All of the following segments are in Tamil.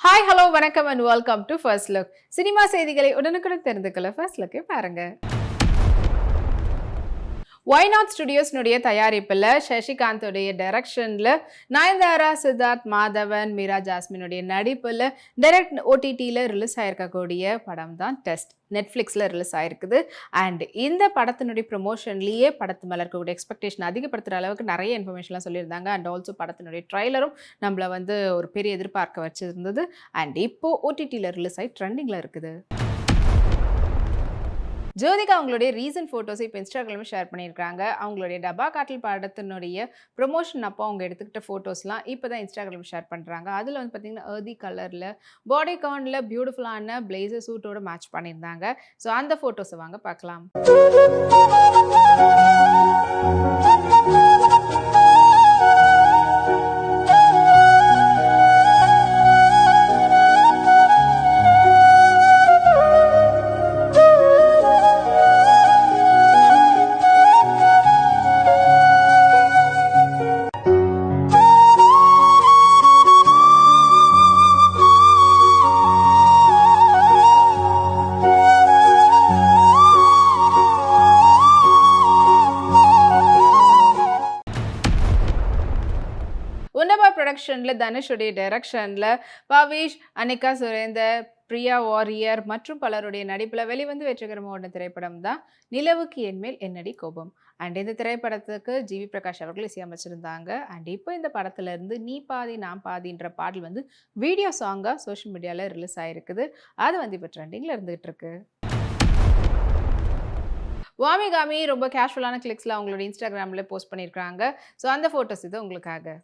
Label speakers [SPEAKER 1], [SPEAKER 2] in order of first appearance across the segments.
[SPEAKER 1] ஹாய் ஹலோ வணக்கம் and welcome to first look cinema செய்திகளை உடனுக்குடன் தெரிந்துக்கல ஃபர்ஸ்ட் லுக்கை பாருங்கள் ஒய் நாட் ஸ்டுடியோஸ்னுடைய தயாரிப்பில் சசிகாந்தோடைய டைரக்ஷனில் நயன்தாரா சித்தார்த் மாதவன் மீரா ஜாஸ்மினுடைய நடிப்பில் டைரக்ட் ஓடிடியில் ரிலீஸ் ஆயிருக்கக்கூடிய படம் தான் டெஸ்ட் நெட்ஃப்ளிக்ஸில் ரிலீஸ் ஆயிருக்குது. அண்ட் இந்த படத்தினுடைய ப்ரொமோஷன்லேயே படத்து மேலே இருக்கக்கூடிய எக்ஸ்பெக்டேஷன் அதிகப்படுத்துகிற அளவுக்கு நிறைய இன்ஃபர்மேஷன்லாம் சொல்லியிருந்தாங்க. அண்ட் ஆல்சோ படத்தினுடைய ட்ரைலரும் நம்மளை வந்து ஒரு பெரிய எதிர்பார்க்க வச்சுருந்தது. அண்ட் இப்போது ஓடிடியில் ரிலீஸ் ஆகி ட்ரெண்டிங்கில் இருக்குது. ஜோதிகா அவங்களுடைய ரீசன்ட் ஃபோட்டோஸை இப்போ இன்ஸ்டாகிராமில் ஷேர் பண்ணியிருக்காங்க அவங்களுடைய டபா காட்டில் படத்தினுடைய ப்ரொமோஷன் அப்போ அவங்க எடுத்துக்கிட்ட ஃபோட்டோஸ்லாம் இப்போ தான் இன்ஸ்டாகிராமில் ஷேர் பண்ணுறாங்க அதில் வந்து பார்த்திங்கன்னா ஏர்தி கலரில் பாடி கார்னில் பியூட்டிஃபுல்லான பிளேசர் சூட்டோட மேட்ச் பண்ணியிருந்தாங்க. ஸோ அந்த ஃபோட்டோஸை வாங்க பார்க்கலாம். டைரக்ஷனில் தனுஷுடைய டைரக்ஷனில் பவிஷ் அனிகா சுரேந்தர் பிரியா வாரியர் மற்றும் பலருடைய நடிப்பில் வெளிவந்து வெற்றிகரமான திரைப்படம் தான் நிலவுக்கு என்மேல் என்னடி கோபம். அண்ட் இந்த திரைப்படத்துக்கு ஜிவி பிரகாஷ் அவர்கள் இசையமைச்சிருந்தாங்க. அண்ட் இப்போ இந்த படத்துல இருந்து நீ பாதி நான் பாதின்ற பாடல் வந்து வீடியோ சாங்காக சோஷியல் மீடியாவில் ரிலீஸ் ஆகிருக்குது அது வந்து இப்போ ட்ரெண்டிங்கில் இருந்துகிட்டு இருக்கு. வாமிகாமி ரொம்ப கேஷுவலான கிளிக்ஸில் அவங்களோட இன்ஸ்டாகிராமில் போஸ்ட் பண்ணியிருக்காங்க ஸோ அந்த ஃபோட்டோஸ் இது உங்களுக்காக.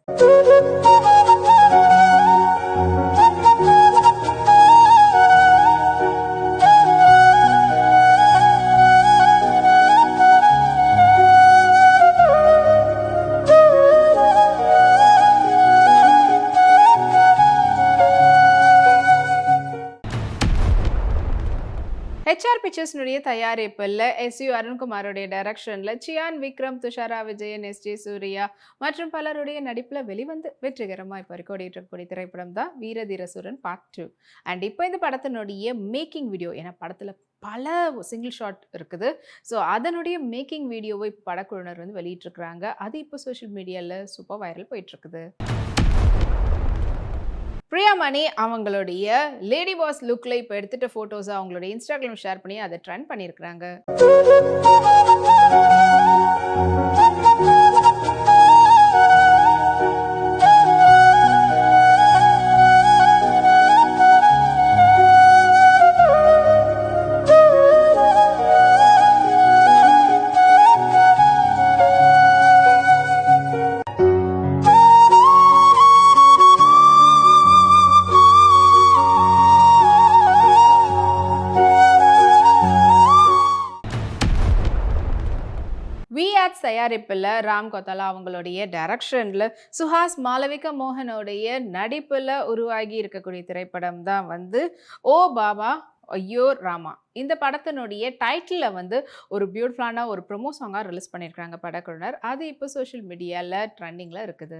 [SPEAKER 1] பிக்சர்ஸ்னுடைய தயாரிப்பில் எஸ் யு அருண்குமாரோடைய டைரக்ஷனில் சியான் விக்ரம் துஷாரா விஜயன் எஸ் ஜே சூர்யா மற்றும் பலருடைய நடிப்பில் வெளிவந்து வெற்றிகரமாக இப்போ வரைக்கும் இருக்கக்கூடிய திரைப்படம் தான் வீரதீரசுரன் பார்ட் டூ அண்ட் இப்போ இந்த படத்தினுடைய மேக்கிங் வீடியோ ஏன்னா படத்தில் பல சிங்கிள் ஷாட் இருக்குது. ஸோ அதனுடைய மேக்கிங் வீடியோவை இப்போ படக்குழுவினர் வந்து வெளியிட்டிருக்கிறாங்க. அது இப்போ சோஷியல் மீடியாவில் சூப்பர் வைரல் போயிட்டுருக்குது. பிரியாமணி அவங்களுடைய லேடி பாஸ் லுக்கில் இப்போ எடுத்துகிட்ட ஃபோட்டோஸை அவங்களுடைய இன்ஸ்டாகிராம் ஷேர் பண்ணி அதை ட்ரெண்ட் பண்ணியிருக்கிறாங்க விஆட் தயாரிப்பில் ராம் கோத்தாலா அவங்களுடைய டைரக்ஷனில் சுஹாஸ் மாளவிகா மோகனுடைய நடிப்பில் உருவாகி இருக்கக்கூடிய திரைப்படம் தான் வந்து ஓ பாபா ஐயோ ராமா. இந்த படத்தினுடைய டைட்டிலில் வந்து ஒரு பியூட்டிஃபுல்லான ஒரு ப்ரொமோ சாங்காக ரிலீஸ் பண்ணியிருக்காங்க படக்குழுனர் அது இப்போ சோஷியல் மீடியாவில் ட்ரெண்டிங்கில் இருக்குது.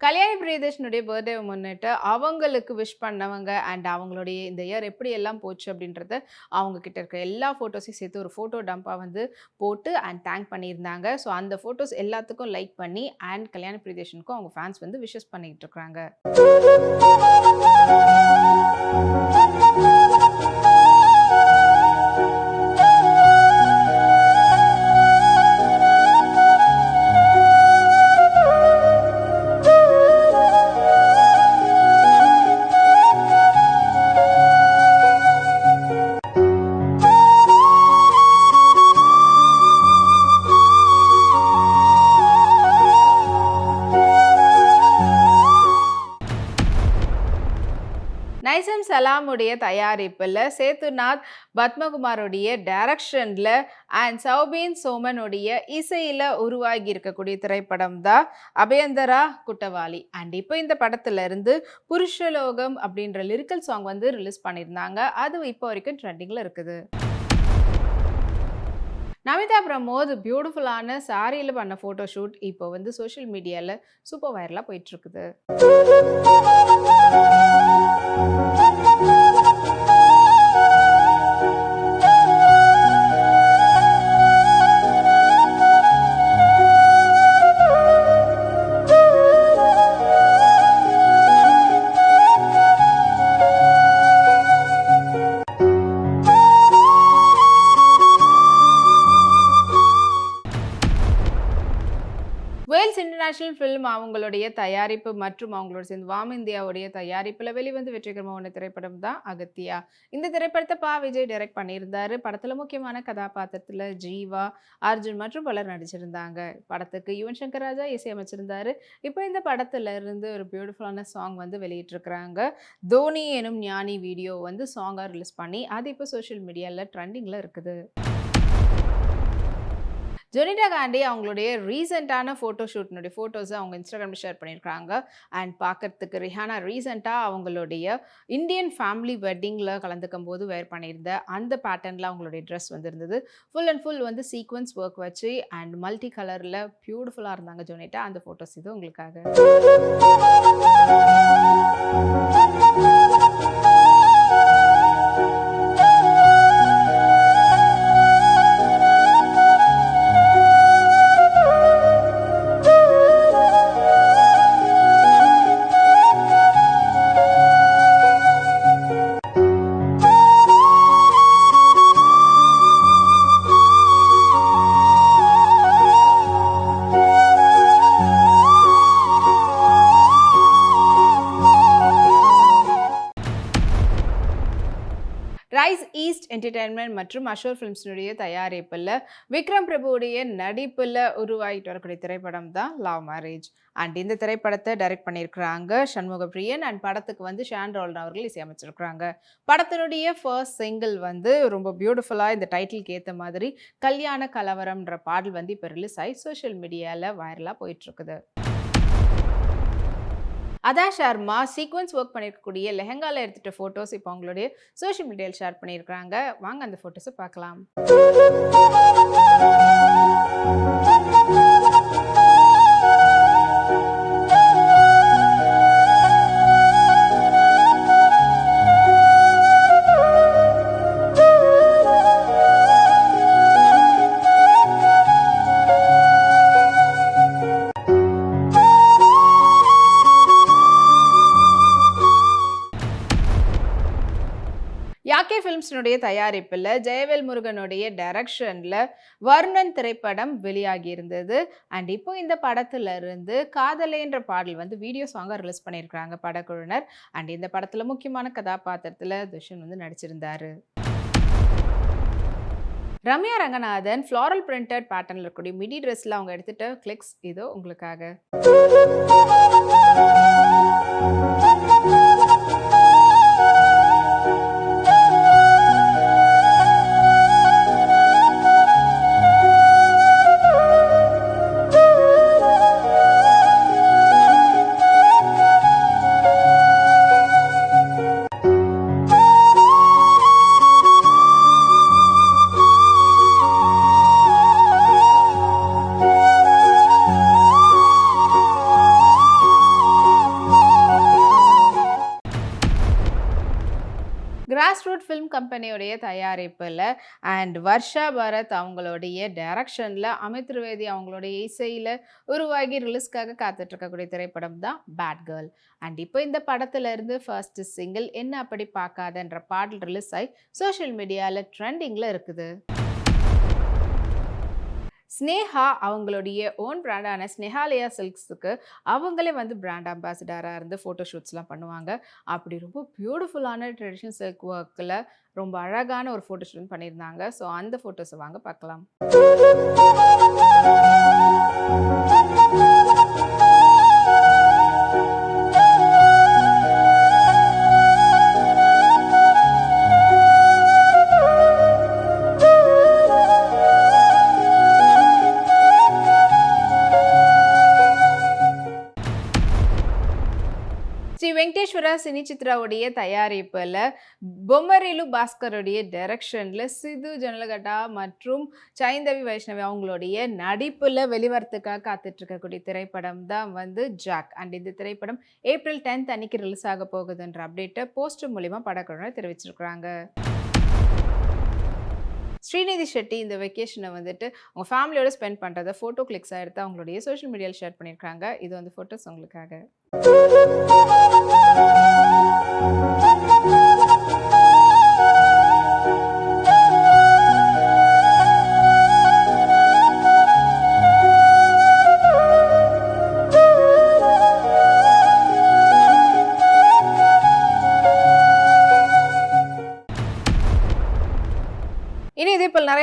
[SPEAKER 1] கல்யாணி பிரியதர்ஷனுடைய பர்த்டேவை முன்னிட்டு அவங்களுக்கு விஷ் பண்ணவங்க அண்ட் அவங்களுடைய இந்த இயர் எப்படி எல்லாம் போச்சு அப்படின்றத அவங்க கிட்ட இருக்க எல்லா ஃபோட்டோஸையும் சேர்த்து ஒரு ஃபோட்டோ டம்பாக வந்து போட்டு அண்ட் தேங்க் பண்ணியிருந்தாங்க. ஸோ அந்த ஃபோட்டோஸ் எல்லாத்துக்கும் லைக் பண்ணி அண்ட் கல்யாணி பிரியதர்ஷனுக்கும் அவங்க ஃபேன்ஸ் வந்து விஷஸ் பண்ணிக்கிட்டு இருக்கிறாங்க. நைசம் தயாரிப்பில் சேத்துநாத் பத்மகுமாருடைய டைரக்ஷனில் அண்ட் சௌபீன் சோமனுடைய இசையில் உருவாகி இருக்கக்கூடிய திரைப்படம் தான் அபயந்தரா குட்டவாளி. அண்ட் இப்போ இந்த படத்துல இருந்து புருஷலோகம் அப்படின்ற லிரிக்கல் சாங் வந்து ரிலீஸ் பண்ணியிருந்தாங்க அது இப்போ வரைக்கும் ட்ரெண்டிங்கில் இருக்குது. நமிதா பிரமோத் பியூட்டிஃபுல்லான சாரியில் பண்ண ஃபோட்டோ ஷூட் இப்போ வந்து சோஷியல் மீடியாவில் சூப்பர் வைரலாக போயிட்டுருக்குது இன்டர்நேஷ்னல் ஃபிலிம் அவங்களுடைய தயாரிப்பு மற்றும் அவங்களோட சேர்ந்து வாம் இந்தியாவுடைய தயாரிப்பில் வெளிவந்து வெற்றிகரமான திரைப்படம் தான் அகத்தியா. இந்த திரைப்படத்தை பா. விஜய் டைரக்ட் பண்ணியிருந்தாரு. படத்தில் முக்கியமான கதாபாத்திரத்தில் ஜீவா அர்ஜுன் மற்றும் பலர் நடிச்சிருந்தாங்க. படத்துக்கு யுவன் சங்கர் ராஜா இசையமைச்சிருந்தாரு. இப்போ இந்த படத்துல இருந்து ஒரு பியூட்டிஃபுல்லான சாங் வந்து வெளியிட்டிருக்கிறாங்க. தோனி எனும் ஞானி வீடியோ வந்து சாங்காக ரிலீஸ் பண்ணி அது இப்போ சோஷியல் மீடியாவில் ட்ரெண்டிங்கில் இருக்குது. ஜொனிடா காண்டி அவங்களுடைய ரீசெண்டான ஃபோட்டோ ஷூட்னுடைய ஃபோட்டோஸை அவங்க இன்ஸ்டாகிராமில் ஷேர் பண்ணியிருக்காங்க அண்ட் பார்க்கறதுக்கு ரிஹானா ரீசெண்டாக அவங்களுடைய இந்தியன் ஃபேமிலி வெட்டிங்கில் கலந்துக்கும் போது வேர் பண்ணியிருந்த அந்த பேட்டர்னில் அவங்களுடைய ட்ரெஸ் வந்திருந்தது. ஃபுல் அண்ட் ஃபுல் வந்து சீக்வன்ஸ் ஒர்க் வச்சு அண்ட் மல்டி கலரில் பியூட்டிஃபுல்லாக இருந்தாங்க ஜொனிட்டா அந்த ஃபோட்டோஸ் இது உங்களுக்காக. ரைஸ் ஈஸ்ட் என்டர்டைன்மெண்ட் மற்றும் அஷோர் ஃபிலிம்ஸினுடைய தயாரிப்பில் விக்ரம் பிரபுவுடைய நடிப்பில் உருவாகிட்டு வரக்கூடிய திரைப்படம் தான் லவ் மேரேஜ் அண்ட் இந்த திரைப்படத்தை டைரக்ட் பண்ணியிருக்கிறாங்க சண்முக பிரியன் அண்ட் படத்துக்கு வந்து ஷான் ரோல்டன் அவர்கள் இசையமைச்சிருக்கிறாங்க. படத்தினுடைய ஃபர்ஸ்ட் சிங்கிள் வந்து ரொம்ப பியூட்டிஃபுல்லாக இந்த டைட்டிலுக்கு ஏற்ற மாதிரி கல்யாண கலவரம்ன்ற பாடல் வந்து இப்போ ரிலீஸ் ஆகி சோஷியல் மீடியாவில் வைரலாக போயிட்டுருக்குது அதா ஷர்மா சீக்வன்ஸ் ஒர்க் பண்ணியிருக்கக்கூடிய லெஹங்காவில் எடுத்துகிட்ட ஃபோட்டோஸ் இப்போ அவங்களுடைய சோஷியல் மீடியாவில் ஷேர் பண்ணியிருக்கிறாங்க வாங்க அந்த ஃபோட்டோஸை பார்க்கலாம். ஆர்கே ஃபிலிம்ஸினுடைய தயாரிப்பில் ஜெயவேல் முருகனுடைய டைரக்ஷனில் வர்ணன் திரைப்படம் வெளியாகி இருந்தது அண்ட் இப்போ இந்த படத்துல இருந்து காதலேன்ற பாடல் வந்து வீடியோ சாங்காக ரிலீஸ் பண்ணியிருக்கிறாங்க படக்குழுவினர். அண்ட் இந்த படத்தில் முக்கியமான கதாபாத்திரத்தில் துஷன் வந்து நடிச்சிருந்தாரு. ரம்யா ரங்கநாதன் ஃப்ளாரல் பிரிண்டட் பேட்டர்னில் இருக்கக்கூடிய மிடி ட்ரெஸ்ஸில் அவங்க எடுத்துட்ட கிளிக்ஸ் இதோ உங்களுக்காக. கிராஸ் ரூட் ஃபிலிம் கம்பெனியுடைய தயாரிப்பில் அண்ட் வர்ஷா பரத் அவங்களுடைய டைரக்ஷனில் அமித் திரிவேதி அவங்களுடைய இசையில் உருவாகி ரிலீஸ்க்காக காத்துட்ருக்கக்கூடிய திரைப்படம் தான் பேட் கேர்ள் அண்ட் இப்போ இந்த படத்துலேருந்து ஃபர்ஸ்ட் சிங்கிள் என்ன அப்படி பார்க்காதன்ற பாடல் ரிலீஸ் ஆகி சோஷியல் மீடியாவில் ட்ரெண்டிங்கில் இருக்குது. ஸ்னேஹா அவங்களுடைய ஓன் பிராண்டான ஸ்னேஹாலயா சில்க்ஸுக்கு அவங்களே வந்து பிராண்ட் அம்பாசிடராக இருந்து ஃபோட்டோ ஷூட்ஸ்லாம் பண்ணுவாங்க. அப்படி ரொம்ப பியூட்டிஃபுல்லான ட்ரெடிஷ்னல் சில்க் ஒர்க்கில் ரொம்ப அழகான ஒரு ஃபோட்டோ ஷூட் பண்ணியிருந்தாங்க. ஸோ அந்த ஃபோட்டோஸை வாங்க பார்க்கலாம். சினி சித்ராவுடைய தயாரிப்பில் பொம்மரிலு பாஸ்கருடைய டைரக்ஷனில் சிது ஜனலகட்டா மற்றும் சைந்தவி வைஷ்ணவி அவங்களுடைய நடிப்பில் வெளிவரத்துக்காக காத்துட்டு இருக்கக்கூடிய திரைப்படம் தான் வந்து ஜாக் அண்ட் இந்த திரைப்படம் ஏப்ரல் டென்த் அன்னைக்கு ரிலீஸ் ஆக போகுதுன்ற அப்டேட்டை போஸ்டர் மூலிமா படக்குழுவினர் தெரிவிச்சிருக்கிறாங்க. ஸ்ரீநிதி ஷெட்டி இந்த வெக்கேஷனை வந்துட்டு அவங்க ஃபேமிலியோட ஸ்பெண்ட் பண்ணுறதை ஃபோட்டோ கிளிக்ஸாக எடுத்து அவங்களுடைய சோஷியல் மீடியாவில் ஷேர் பண்ணியிருக்காங்க இது வந்து ஃபோட்டோஸ் உங்களுக்காக.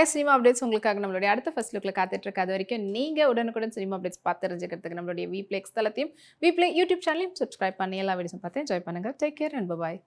[SPEAKER 1] நிறைய சினிமா அப்டேட்ஸ் உங்களுக்காக நம்மளுடைய அடுத்த ஃபர்ஸ்ட் லுக்கில் காத்துட்டு இருக்கு அது வரைக்கும் நீங்கள் உடனுக்குடன் சினிமா அப்டேட்ஸ் பார்த்து தெரிஞ்சுக்கிறதுக்கு நம்மளுடைய வீப்ளே எக்ஸ் தளத்தையும் வீப்ளே யூடியூப் சேனலையும் சப்ஸ்கிரைப் பண்ணி எல்லா வீடியோஸும் பார்த்து என்ஜாய் பண்ணுங்கள் டேக் கேர் அண்ட் பாய்